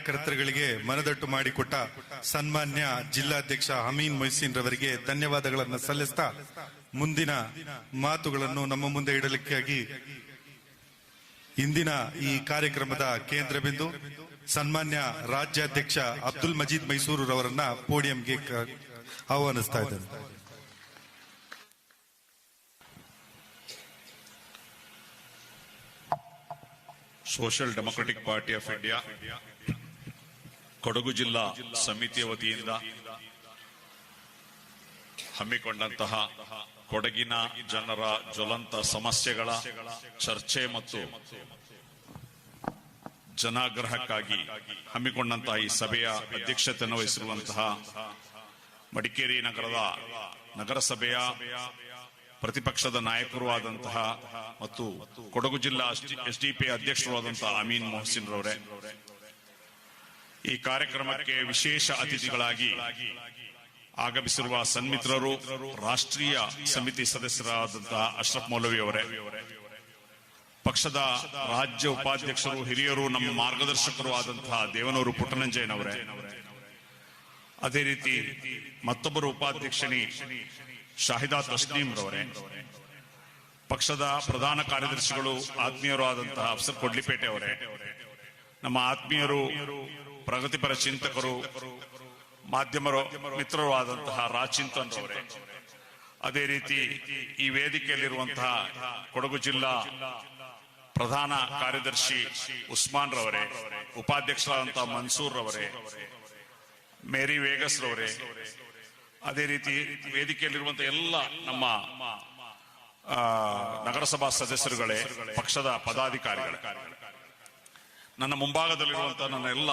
ಕಾರ್ಯಕರ್ತರುಗಳಿಗೆ ಮನದಟ್ಟು ಮಾಡಿಕೊಟ್ಟ ಸನ್ಮಾನ್ಯ ಜಿಲ್ಲಾಧ್ಯಕ್ಷ ಹಮೀನ್ ಮೊಯ್ಸೀನ್ ರವರಿಗೆ ಧನ್ಯವಾದಗಳನ್ನು ಸಲ್ಲಿಸ್ತಾ ಮುಂದಿನ ಮಾತುಗಳನ್ನು ನಮ್ಮ ಮುಂದೆ ಇಡಲಿಕ್ಕಾಗಿ ಇಂದಿನ ಈ ಕಾರ್ಯಕ್ರಮದ ಕೇಂದ್ರ ಬಿಂದು ಸನ್ಮಾನ್ಯ ರಾಜ್ಯಾಧ್ಯಕ್ಷ ಅಬ್ದುಲ್ ಮಜೀದ್ ಮೈಸೂರು ರವರನ್ನ ಪೋಡಿಯಂಗೆ ಆಹ್ವಾನಿಸ್ತಾ ಇದ್ದಾರೆ Social Democratic Party of India. Kodagu ಜಿಲ್ಲಾ ಸಮಿತಿಯ ವತಿಯಿಂದ ಹಮ್ಮಿಕೊಂಡಂತಹ ಕೊಡಗಿನ ಜನರ ಜ್ವಲಂತ ಸಮಸ್ಯೆಗಳ ಚರ್ಚೆ ಮತ್ತು ಜನಾಗ್ರಹಕ್ಕಾಗಿ ಹಮ್ಮಿಕೊಂಡಂತಹ ಈ ಸಭೆಯ ಅಧ್ಯಕ್ಷತೆಯನ್ನು ವಹಿಸಿರುವಂತಹ ಮಡಿಕೇರಿ ನಗರದ ನಗರಸಭೆಯ ಪ್ರತಿಪಕ್ಷದ ನಾಯಕರು ಆದಂತಹ ಮತ್ತು ಕೊಡಗು ಜಿಲ್ಲಾ ಎಸ್ಡಿಪಿ ಅಧ್ಯಕ್ಷರು ಆದಂತಹ ಅಮೀನ್ ಮೊಹಸಿನ್ ರವರೇ ಈ ಕಾರ್ಯಕ್ರಮಕ್ಕೆ ವಿಶೇಷ ಅತಿಥಿಗಳಾಗಿ ಆಗಮಿಸಿರುವ ಸನ್ಮಿತ್ರರು, ರಾಷ್ಟ್ರೀಯ ಸಮಿತಿ ಸದಸ್ಯರಾದಂತಹ ಅಶ್ರಫ್ ಮೌಲವಿ ಅವರೇ. ಪಕ್ಷದ ರಾಜ್ಯ ಉಪಾಧ್ಯಕ್ಷರು, ಹಿರಿಯರು, ನಮ್ಮ ಮಾರ್ಗದರ್ಶಕರು ಆದಂತಹ ದೇವನೂರು ಪುಟ್ಟನಂಜಯ್ಯನವರೇ ಅದೇ ರೀತಿ ಮತ್ತೊಬ್ಬರು ಉಪಾಧ್ಯಕ್ಷಣಿ ಶಾಹಿದಾ ತಸ್ನೀಮ್ ರವರೇ. ಪಕ್ಷದ ಪ್ರಧಾನ ಕಾರ್ಯದರ್ಶಿಗಳು, ಆತ್ಮೀಯರು ಆದಂತಹ ಅಫ್ಸರ್ ಕೊಡ್ಲಿಪೇಟೆ ಅವರೇ. ನಮ್ಮ ಆತ್ಮೀಯರು, ಪ್ರಗತಿಪರ ಚಿಂತಕರು, ಮಾಧ್ಯಮರು, ಮಿತ್ರರು ಆದಂತಹ ರಾಚಿಂತನ್ ರವರೇ, ಅದೇ ರೀತಿ ಈ ವೇದಿಕೆಯಲ್ಲಿರುವಂತಹ ಕೊಡಗು ಜಿಲ್ಲಾ ಪ್ರಧಾನ ಕಾರ್ಯದರ್ಶಿ ಉಸ್ಮಾನ್ ರವರೇ, ಉಪಾಧ್ಯಕ್ಷರಾದಂತಹ ಮನ್ಸೂರ್ ರವರೇ, ಮೇರಿ ವೇಗಸ್ ರವರೇ, ಅದೇ ರೀತಿ ವೇದಿಕೆಯಲ್ಲಿರುವಂತಹ ಎಲ್ಲ ನಮ್ಮ ನಗರಸಭಾ ಸದಸ್ಯರುಗಳೇ, ಪಕ್ಷದ ಪದಾಧಿಕಾರಿಗಳೇ ನನ್ನ ಮುಂಭಾಗದಲ್ಲಿರುವಂತಹ ನನ್ನ ಎಲ್ಲ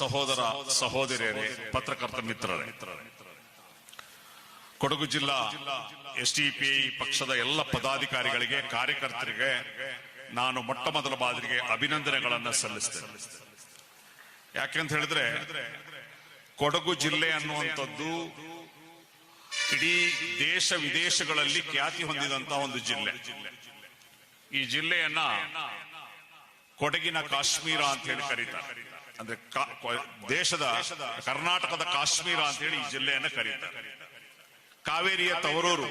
ಸಹೋದರ ಸಹೋದರಿಯರೇ, ಪತ್ರಕರ್ತ ಮಿತ್ರರೇ, ಕೊಡಗು ಜಿಲ್ಲಾ ಎಸ್ ಟಿಪಿಐ ಪಕ್ಷದ ಎಲ್ಲ ಪದಾಧಿಕಾರಿಗಳಿಗೆ, ಕಾರ್ಯಕರ್ತರಿಗೆ ನಾನು ಮೊಟ್ಟ ಮೊದಲ ಬಾದರಿಗೆ ಅಭಿನಂದನೆಗಳನ್ನ ಸಲ್ಲಿಸ್ತೇನೆ. ಯಾಕೆಂತ ಹೇಳಿದ್ರೆ, ಕೊಡಗು ಜಿಲ್ಲೆ ಅನ್ನುವಂಥದ್ದು ಇಡೀ ದೇಶ ವಿದೇಶಗಳಲ್ಲಿ ಖ್ಯಾತಿ ಹೊಂದಿದಂತಹ ಒಂದು ಜಿಲ್ಲೆ. ಈ ಜಿಲ್ಲೆಯನ್ನ ಕೊಡಗಿನ ಕಾಶ್ಮೀರ ಅಂತ ಹೇಳಿ ಕರೀತಾರೆ. ಅಂದ್ರೆ ದೇಶದ ಕರ್ನಾಟಕದ ಕಾಶ್ಮೀರ ಅಂತ ಹೇಳಿ ಈ ಜಿಲ್ಲೆಯನ್ನ ಕರೀತಾರೆ. ಕಾವೇರಿಯ ತವರೂರು.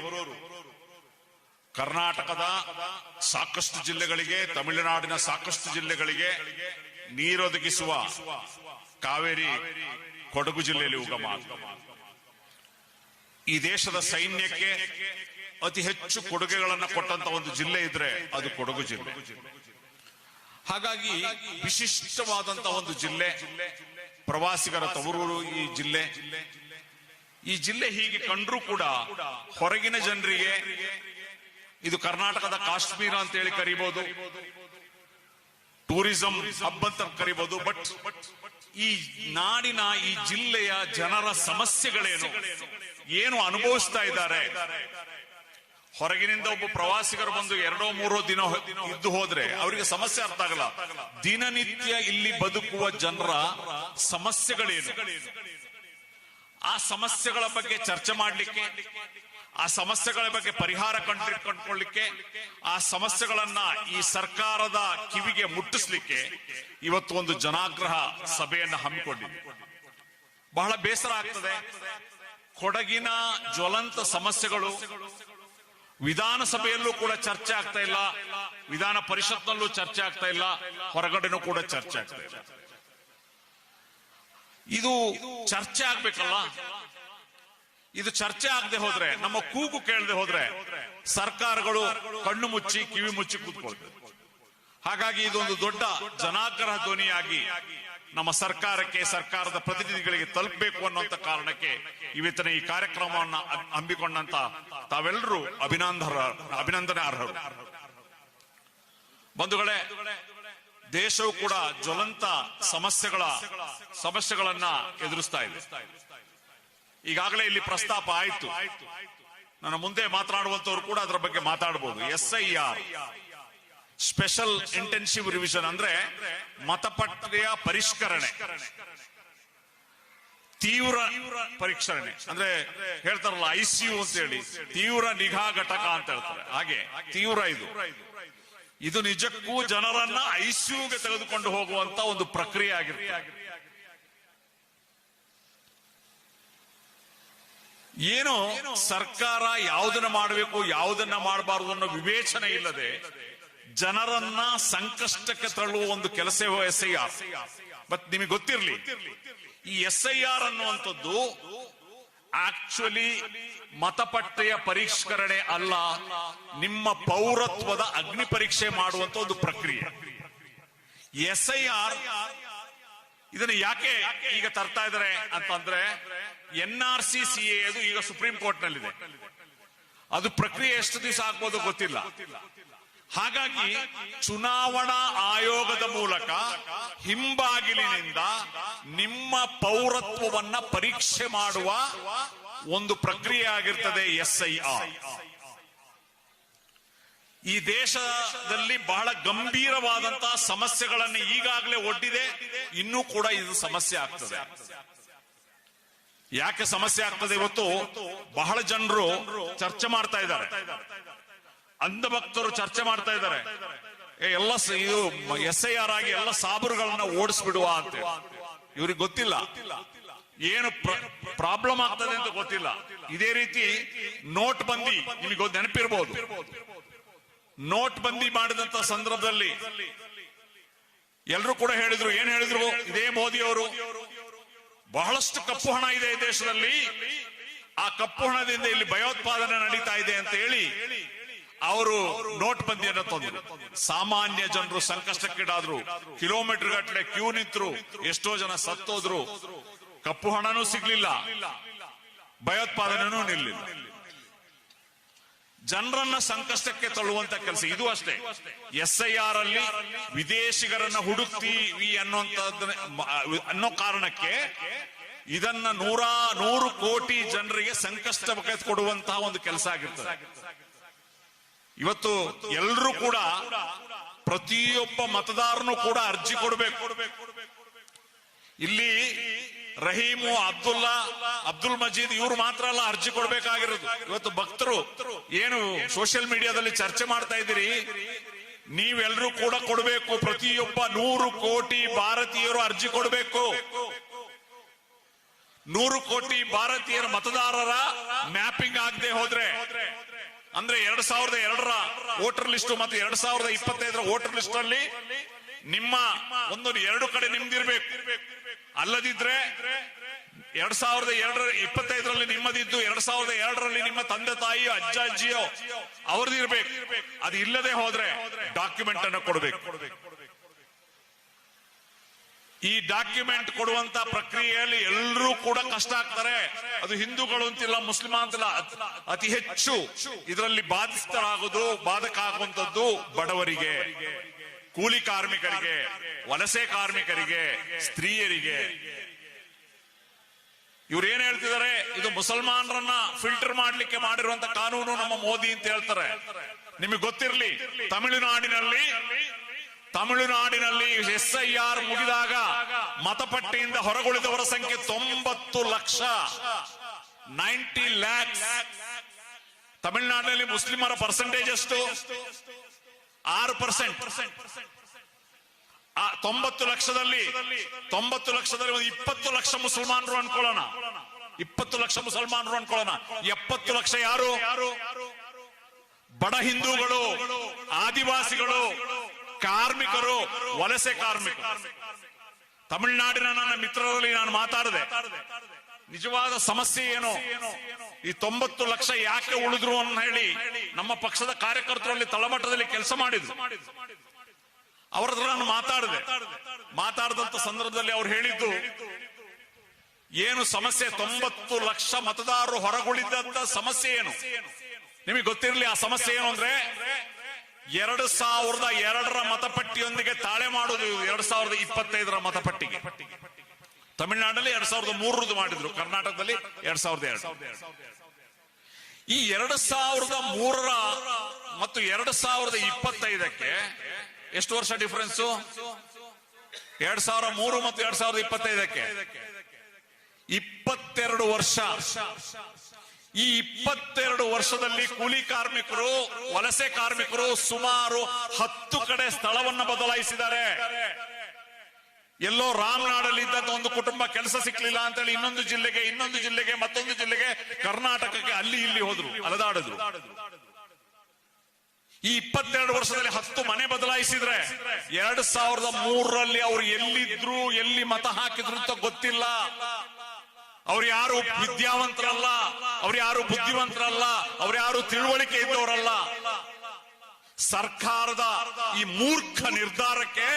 ಕರ್ನಾಟಕದ ಸಾಕಷ್ಟು ಜಿಲ್ಲೆಗಳಿಗೆ, ತಮಿಳುನಾಡಿನ ಸಾಕಷ್ಟು ಜಿಲ್ಲೆಗಳಿಗೆ ನೀರೊದಗಿಸುವ ಕಾವೇರಿ ಕೊಡಗು ಜಿಲ್ಲೆಯಲ್ಲಿ ಉಗಮ ಈ ದೇಶದ ಸೈನ್ಯಕ್ಕೆ ಅತಿ ಹೆಚ್ಚು ಕೊಡುಗೆಗಳನ್ನು ಕೊಟ್ಟಂತ ಒಂದು ಜಿಲ್ಲೆ ಇದ್ರೆ ಅದು ಕೊಡಗು ಜಿಲ್ಲೆ. ಹಾಗಾಗಿ ವಿಶಿಷ್ಟವಾದಂತಹ ಒಂದು ಜಿಲ್ಲೆ, ಪ್ರವಾಸಿಗರ ತವರೂರು ಈ ಜಿಲ್ಲೆ. ಈ ಜಿಲ್ಲೆ ಹೀಗೆ ಕಂಡ್ರೂ ಕೂಡ ಹೊರಗಿನ ಜನರಿಗೆ ಇದು ಕರ್ನಾಟಕದ ಕಾಶ್ಮೀರ ಅಂತ ಹೇಳಿ ಕರಿಬಹುದು ಟೂರಿಸಂ ಹಬ್ ಅಂತ ಕರಿಬಹುದು ಬಟ್ ಈ ನಾಡಿನ ಈ ಜಿಲ್ಲೆಯ ಜನರ ಸಮಸ್ಯೆಗಳೇನು? ಏನು ಅನುಭವಿಸ್ತಾ ಇದ್ದಾರೆ? ಹೊರಗಿನಿಂದ ಒಬ್ಬ ಪ್ರವಾಸಿಗರು ಬಂದು ಎರಡೋ ಮೂರೋ ದಿನ ಇದ್ದು ಹೋದ್ರೆ ಅವರಿಗೆ ಸಮಸ್ಯೆ ಅರ್ಥ ಆಗಲ್ಲ. ದಿನನಿತ್ಯ ಇಲ್ಲಿ ಬದುಕುವ ಜನರ ಸಮಸ್ಯೆಗಳೇನು? ಆ ಸಮಸ್ಯೆಗಳ ಬಗ್ಗೆ ಚರ್ಚೆ ಮಾಡಲಿಕ್ಕೆ, ಆ ಸಮಸ್ಯೆಗಳ ಬಗ್ಗೆ ಪರಿಹಾರ ಕಂಡು ಕಂಡುಕೊಳ್ಳಿಕ್ಕೆ, ಆ ಸಮಸ್ಯೆಗಳನ್ನ ಈ ಸರ್ಕಾರದ ಕಿವಿಗೆ ಮುಟ್ಟಿಸ್ಲಿಕ್ಕೆ ಇವತ್ತು ಒಂದು ಜನಾಗ್ರಹ ಸಭೆಯನ್ನು ಹಮ್ಮಿಕೊಂಡಿದೆ ಬಹಳ ಬೇಸರ ಆಗ್ತದೆ. ಕೊಡಗಿನ ಜ್ವಲಂತ ಸಮಸ್ಯೆಗಳು ವಿಧಾನಸಭೆಯಲ್ಲೂ ಕೂಡ ಚರ್ಚೆ ಆಗ್ತಾ ಇಲ್ಲ. ವಿಧಾನ ಪರಿಷತ್ನಲ್ಲೂ ಚರ್ಚೆ ಆಗ್ತಾ ಇಲ್ಲ. ಹೊರಗಡೆನೂ ಕೂಡ ಚರ್ಚೆ ಆಗ್ತಾ ಇಲ್ಲ. ಇದು ಚರ್ಚೆ ಆಗ್ಬೇಕಲ್ಲ? ಇದು ಚರ್ಚೆ ಆಗದೆ ಹೋದ್ರೆ, ನಮ್ಮ ಕೂಗು ಕೇಳದೆ ಹೋದ್ರೆ ಸರ್ಕಾರಗಳು ಕಣ್ಣು ಮುಚ್ಚಿ ಕಿವಿ ಮುಚ್ಚಿ ಕೂತ್ಕೊಳ್ತವೆ ಹಾಗಾಗಿ ಇದೊಂದು ದೊಡ್ಡ ಜನಾಗ್ರಹ ಧ್ವನಿಯಾಗಿ ನಮ್ಮ ಸರ್ಕಾರಕ್ಕೆ, ಸರ್ಕಾರದ ಪ್ರತಿನಿಧಿಗಳಿಗೆ ತಲುಪಬೇಕು ಅನ್ನುವಂತ ಕಾರಣಕ್ಕೆ ಇವತ್ತಿನ ಈ ಕಾರ್ಯಕ್ರಮವನ್ನು ಹಮ್- ಹಮ್ಮಿಕೊಂಡಂತ ತಾವೆಲ್ಲರೂ ಅಭಿನಂದರ ಅಭಿನಂದನೆ ಅರ್ಹರು ಬಂಧುಗಳೇ, ದೇಶವು ಕೂಡ ಜ್ವಲಂತ ಸಮಸ್ಯೆಗಳ, ಸಮಸ್ಯೆಗಳನ್ನ ಎದುರಿಸ್ತಾ ಇದೆ. ಈಗಾಗಲೇ ಇಲ್ಲಿ ಪ್ರಸ್ತಾಪ ಆಯ್ತು. ನನ್ನ ಮುಂದೆ ಮಾತನಾಡುವಂತವ್ರು ಕೂಡ ಅದರ ಬಗ್ಗೆ ಮಾತಾಡಬಹುದು S I special intensive revision ಅಂದ್ರೆ ಮತಪಟ್ಟಿಯ ಪರಿಷ್ಕರಣೆ. ತೀವ್ರ ಪರಿಷ್ಕರಣೆ. ಅಂದ್ರೆ ಹೇಳ್ತಾರಲ್ಲ ಐ ಅಂತ ಹೇಳಿ. ತೀವ್ರ ನಿಗಾ ಘಟಕ ಅಂತ ಹೇಳ್ತಾರೆ. ಹಾಗೆ ತೀವ್ರ ಇದು. ಇದು ನಿಜಕ್ಕೂ ಜನರನ್ನ ಐಸಿಯುಗೆ ತೆಗೆದುಕೊಂಡು ಹೋಗುವಂತ ಒಂದು ಪ್ರಕ್ರಿಯೆ ಆಗಿದೆ ಏನು ಸರ್ಕಾರ ಯಾವ್ದನ್ನ ಮಾಡಬೇಕು, ಯಾವುದನ್ನ ಮಾಡಬಾರದು ಅನ್ನೋ ವಿವೇಚನೆ ಇಲ್ಲದೆ ಜನರನ್ನ ಸಂಕಷ್ಟಕ್ಕೆ ತಳ್ಳುವ ಒಂದು ಕೆಲಸವೇ ಎಸ್ ಐ ಆರ್ ಬಟ್ ನಿಮಗೆ ಗೊತ್ತಿರಲಿ, ಈ ಎಸ್ ಐ ಆರ್ ಅನ್ನುವಂಥದ್ದು ಆಕ್ಚುಲಿ ಮತಪಟ್ಟೆಯ ಪರಿಷ್ಕರಣೆ ಅಲ್ಲ, ನಿಮ್ಮ ಪೌರತ್ವದ ಅಗ್ನಿ ಪರೀಕ್ಷೆ ಮಾಡುವಂತ ಒಂದು ಪ್ರಕ್ರಿಯೆ. ಎಸ್ ಐ ಆರ್ ಇದನ್ನ ಯಾಕೆ ಈಗ ತರ್ತಾ ಇದ್ದಾರೆ ಅಂತಂದ್ರೆ ಎನ್ ಆರ್ ಸಿ ಸಿ ಅದು ಈಗ ಸುಪ್ರೀಂ ಕೋರ್ಟ್ ನಲ್ಲಿದೆ ಅದು ಪ್ರಕ್ರಿಯೆ ಎಷ್ಟು ದಿವಸ ಆಗ್ಬೋದು ಗೊತ್ತಿಲ್ಲ. ಹಾಗಾಗಿ ಚುನಾವಣಾ ಆಯೋಗದ ಮೂಲಕ ಹಿಂಬಾಗಿಲಿನಿಂದ ನಿಮ್ಮ ಪೌರತ್ವವನ್ನ ಪರೀಕ್ಷೆ ಮಾಡುವ ಒಂದು ಪ್ರಕ್ರಿಯೆ ಆಗಿರ್ತದೆ ಎಸ್ ಐ ಆರ್ ಈ ದೇಶದಲ್ಲಿ ಬಹಳ ಗಂಭೀರವಾದಂತಹ ಸಮಸ್ಯೆಗಳನ್ನು ಈಗಾಗಲೇ ಒಡ್ಡಿದೆ. ಇನ್ನೂ ಕೂಡ ಇದು ಸಮಸ್ಯೆ ಆಗ್ತದೆ. ಯಾಕೆ ಸಮಸ್ಯೆ ಆಗ್ತದೆ ಇವತ್ತು ಬಹಳ ಜನರು ಚರ್ಚೆ ಮಾಡ್ತಾ ಇದ್ದಾರೆ. ಅಂಧಭಕ್ತರು ಚರ್ಚೆ ಮಾಡ್ತಾ ಇದ್ದಾರೆ. ಎಲ್ಲ ಇದು ಎಸ್ ಐ ಆರ್ ಆಗಿ ಎಲ್ಲ ಸಾಬರುಗಳನ್ನ ಓಡಿಸ್ಬಿಡುವ ಅಂತ ಇವ್ರಿಗೆ ಗೊತ್ತಿಲ್ಲ. ಏನು ಪ್ರಾಬ್ಲಮ್ ಆಗ್ತದೆ ಅಂತ ಗೊತ್ತಿಲ್ಲ. ಇದೇ ರೀತಿ ನೋಟ್ ಬಂದಿ, ನಿಮಗೆ ನೆನಪಿರ್ಬೋದು. ನೋಟ್ ಬಂದಿ ಮಾಡಿದಂತ ಸಂದರ್ಭದಲ್ಲಿ ಎಲ್ಲರೂ ಕೂಡ ಹೇಳಿದ್ರು, ಏನ್ ಹೇಳಿದ್ರು? ಇದೇ ಮೋದಿ ಅವರು ಬಹಳಷ್ಟು ಕಪ್ಪು ಹಣ ಇದೆ ಈ ದೇಶದಲ್ಲಿ. ಆ ಕಪ್ಪು ಹಣದಿಂದ ಇಲ್ಲಿ ಭಯೋತ್ಪಾದನೆ ನಡೀತಾ ಇದೆ ಅಂತ ಹೇಳಿ ಅವರು ನೋಟ್ ಬಂದಿಯನ್ನು ತಂದ್ರು. ಸಾಮಾನ್ಯ ಜನರು ಸಂಕಷ್ಟಕ್ಕೀಡಾದ್ರು. ಕಿಲೋಮೀಟರ್ ಗಟ್ಟಲೆ ಕ್ಯೂ ನಿಂತರು. ಎಷ್ಟೋ ಜನ ಸತ್ತೋದ್ರು. ಕಪ್ಪು ಹಣನೂ ಸಿಗ್ಲಿಲ್ಲ. ಭಯೋತ್ಪಾದನೆನೂ ನಿಲ್ಲಿಲ್ಲ. ಜನರನ್ನ ಸಂಕಷ್ಟಕ್ಕೆ ತಳ್ಳುವಂತ ಕೆಲಸ ಇದು ಅಷ್ಟೇ. ಎಸ್ ಐ ಆರ್ ಅಲ್ಲಿ ವಿದೇಶಿಗರನ್ನ ಹುಡುಕ್ತೀವಿ ಅನ್ನುವಂತ ಅನ್ನೋ ಕಾರಣಕ್ಕೆ ಇದನ್ನ ನೂರ ನೂರು ಕೋಟಿ ಜನರಿಗೆ ಸಂಕಷ್ಟ ಕೊಡುವಂತಹ ಒಂದು ಕೆಲಸ ಆಗಿರ್ತದೆ. ಇವತ್ತು ಎಲ್ಲರೂ ಕೂಡ ಪ್ರತಿಯೊಬ್ಬ ಮತದಾರನು ಕೂಡ ಅರ್ಜಿ ಕೊಡಬೇಕು. ಇಲ್ಲಿ ರಹೀಮು ಅಬ್ದುಲ್ಲಾ, ಅಬ್ದುಲ್ ಮಜೀದ್ ಇವರು ಮಾತ್ರ ಅಲ್ಲ ಅರ್ಜಿ ಕೊಡ್ಬೇಕಾಗಿರೋದು. ಇವತ್ತು ಭಕ್ತರು ಏನು ಸೋಷಿಯಲ್ ಮೀಡಿಯಾದಲ್ಲಿ ಚರ್ಚೆ ಮಾಡ್ತಾ ಇದ್ದೀರಿ? ನೀವೆಲ್ಲರೂ ಕೂಡ ಕೊಡಬೇಕು. ಪ್ರತಿಯೊಬ್ಬ ನೂರು ಕೋಟಿ ಭಾರತೀಯರು ಅರ್ಜಿ ಕೊಡಬೇಕು. ನೂರು ಕೋಟಿ ಭಾರತೀಯರ ಮತದಾರರ ಮ್ಯಾಪಿಂಗ್ ಆಗದೆ ಹೋದ್ರೆ ಅಂದ್ರೆ ಎರಡ್ ಸಾವಿರದ ಎರಡರ ವೋಟರ್ ಲಿಸ್ಟ್ ಮತ್ತು ಎರಡ್ ಸಾವಿರದ ಇಪ್ಪತ್ತೈದರ ವೋಟರ್ ಲಿಸ್ಟ್ ಅಲ್ಲಿ ನಿಮ್ಮ ಒಂದು ಎರಡು ಕಡೆ ನಿಮ್ದಿರ್ಬೇಕು. ಅಲ್ಲದಿದ್ರೆ ಎರಡ್ ಸಾವಿರದ ಎರಡರ ಇಪ್ಪತ್ತೈದರಲ್ಲಿ ನಿಮ್ಮದಿದ್ದು, ಎರಡ್ ಸಾವಿರದ ಎರಡರಲ್ಲಿ ನಿಮ್ಮ ತಂದೆ ತಾಯಿಯೋ, ಅಜ್ಜ, ಅಜ್ಜಿಯೋ ಅವ್ರದಿರ್ಬೇಕು ಅದು ಇಲ್ಲದೆ ಹೋದ್ರೆ ಡಾಕ್ಯುಮೆಂಟ್ ಅನ್ನು ಕೊಡಬೇಕು. ಈ ಡಾಕ್ಯುಮೆಂಟ್ ಕೊಡುವಂತ ಪ್ರಕ್ರಿಯೆಯಲ್ಲಿ ಎಲ್ಲರೂ ಕೂಡ ಕಷ್ಟ ಆಗ್ತಾರೆ. ಅದು ಹಿಂದೂಗಳು ಅಂತಿಲ್ಲ ಮುಸ್ಲಿಂ ಅಂತಿಲ್ಲ. ಅತ್- ಹೆಚ್ಚು ಇದರಲ್ಲಿ ಬಾಧಿತರಾಗುವುದು ಬಾಧಕ ಆಗುವಂತದ್ದು ಬಡವರಿಗೆ. ಕೂಲಿ ಕಾರ್ಮಿಕರಿಗೆ, ವಲಸೆ ಕಾರ್ಮಿಕರಿಗೆ, ಸ್ತ್ರೀಯರಿಗೆ. ಇವ್ರು ಏನ್ ಹೇಳ್ತಿದ್ದಾರೆ? ಇದು ಮುಸಲ್ಮಾನರನ್ನ ಫಿಲ್ಟರ್ ಮಾಡ್ಲಿಕ್ಕೆ ಮಾಡಿರುವಂತ ಕಾನೂನು ನಮ್ಮ ಮೋದಿ ಅಂತ ಹೇಳ್ತಾರೆ. ನಿಮಗೆ ಗೊತ್ತಿರಲಿ, ತಮಿಳುನಾಡಿನಲ್ಲಿ ತಮಿಳುನಾಡಿನಲ್ಲಿ ಎಸ್ ಐ ಆರ್ ಮುಗಿದಾಗ ಮತಪಟ್ಟಿಯಿಂದ ಹೊರಗುಳಿದವರ ಸಂಖ್ಯೆ ತೊಂಬತ್ತು ಲಕ್ಷ ನೈಂಟಿ ಲ್ಯಾಕ್ ತಮಿಳುನಾಡಿನಲ್ಲಿ ಮುಸ್ಲಿಮರ ಪರ್ಸೆಂಟೇಜ್ ಎಷ್ಟು? ಆರು ಪರ್ಸೆಂಟ್ ತೊಂಬತ್ತು ಲಕ್ಷದಲ್ಲಿ ತೊಂಬತ್ತು ಲಕ್ಷದಲ್ಲಿ ಒಂದು ಇಪ್ಪತ್ತು ಲಕ್ಷ ಮುಸಲ್ಮಾನರು ಅನ್ಕೊಳ್ಳೋಣ ಇಪ್ಪತ್ತು ಲಕ್ಷ ಮುಸಲ್ಮಾನರು ಅನ್ಕೊಳ್ಳೋಣ ಎಪ್ಪತ್ತು ಲಕ್ಷ ಯಾರು? ಬಡ ಹಿಂದೂಗಳು, ಆದಿವಾಸಿಗಳು ಕಾರ್ಮಿಕರು, ವಲಸೆ ಕಾರ್ಮಿಕ ತಮಿಳುನಾಡಿನ ನನ್ನ ಮಿತ್ರರಲ್ಲಿ ನಾನು ಮಾತಾಡಿದೆ. ನಿಜವಾದ ಸಮಸ್ಯೆ ಏನು? ಈ ತೊಂಬತ್ತು ಲಕ್ಷ ಯಾಕೆ ಉಳಿದ್ರು ಅಂತ ಹೇಳಿ ನಮ್ಮ ಪಕ್ಷದ ಕಾರ್ಯಕರ್ತರಲ್ಲಿ ತಳಮಟ್ಟದಲ್ಲಿ ಕೆಲಸ ಮಾಡಿದ್ರು. ಅವರ ಹತ್ರ ನಾನು ಮಾತಾಡಿದೆ. ಮಾತಾಡಿದಂತ ಸಂದರ್ಭದಲ್ಲಿ ಅವ್ರು ಹೇಳಿದ್ದು, ಏನು ಸಮಸ್ಯೆ? ತೊಂಬತ್ತು ಲಕ್ಷ ಮತದಾರರು ಹೊರಗುಳಿದಂತ ಸಮಸ್ಯೆ ಏನು? ನಿಮಗೆ ಗೊತ್ತಿರಲಿ ಆ ಸಮಸ್ಯೆ ಏನು ಅಂದ್ರೆ ಎರಡು ಸಾವಿರದ ಎರಡರ ಮತಪಟ್ಟಿಯೊಂದಿಗೆ ತಾಳೆ ಮಾಡುವುದು ಎರಡ್ ಸಾವಿರದ ಇಪ್ಪತ್ತೈದರ ಮತಪಟ್ಟಿಗೆ. ತಮಿಳುನಾಡಲ್ಲಿ ಎರಡ್ ಸಾವಿರದ ಮೂರರದು ಮಾಡಿದ್ರು. ಕರ್ನಾಟಕದಲ್ಲಿ ಎರಡ್ ಸಾವಿರದ ಎರಡು. ಈ ಎರಡು ಸಾವಿರದ ಮೂರರ ಮತ್ತು ಎರಡು ಸಾವಿರದ ಇಪ್ಪತ್ತೈದಕ್ಕೆ ಎಷ್ಟು ವರ್ಷ ಡಿಫರೆನ್ಸ್? ಎರಡ್ ಸಾವಿರ ಮೂರು ಮತ್ತು ಎರಡ್ ಸಾವಿರದ ಇಪ್ಪತ್ತೈದಕ್ಕೆ. ಇಪ್ಪತ್ತೆರಡು ವರ್ಷ. ಈ ಇಪ್ಪತ್ತೆರಡು ವರ್ಷದಲ್ಲಿ ಕೂಲಿ ಕಾರ್ಮಿಕರು, ವಲಸೆ ಕಾರ್ಮಿಕರು ಸುಮಾರು ಹತ್ತು ಕಡೆ ಸ್ಥಳವನ್ನು ಬದಲಾಯಿಸಿದ್ದಾರೆ. ಎಲ್ಲೋ ರಾಮನಾಡಲ್ಲಿ ಇದ್ದಂತ ಒಂದು ಕುಟುಂಬ ಕೆಲಸ ಸಿಕ್ಲಿಲ್ಲ ಅಂತೇಳಿ ಇನ್ನೊಂದು ಜಿಲ್ಲೆಗೆ ಇನ್ನೊಂದು ಜಿಲ್ಲೆಗೆ, ಮತ್ತೊಂದು ಜಿಲ್ಲೆಗೆ ಕರ್ನಾಟಕಕ್ಕೆ ಅಲ್ಲಿ ಇಲ್ಲಿ ಹೋದ್ರು, ಅಲದಾಡಿದ್ರು. ಈ ಇಪ್ಪತ್ತೆರಡು ವರ್ಷದಲ್ಲಿ ಹತ್ತು ಮನೆ ಬದಲಾಯಿಸಿದ್ರೆ ಎರಡ್ ಸಾವಿರದ ಮೂರರಲ್ಲಿ ಅವ್ರು ಎಲ್ಲಿದ್ರು, ಎಲ್ಲಿ ಮತ ಹಾಕಿದ್ರು ಅಂತ ಗೊತ್ತಿಲ್ಲ. ಅವ್ರು ಯಾರು ವಿದ್ಯಾವಂತರಲ್ಲ? ಅವ್ರು ಯಾರು ಬುದ್ಧಿವಂತರಲ್ಲ? ಅವ್ರು ಯಾರು ತಿಳುವಳಿಕೆ ಇದ್ದವರಲ್ಲ? ಸರ್ಕಾರದ ಈ ಮೂರ್ಖ ನಿರ್ಧಾರಕ್ಕೆ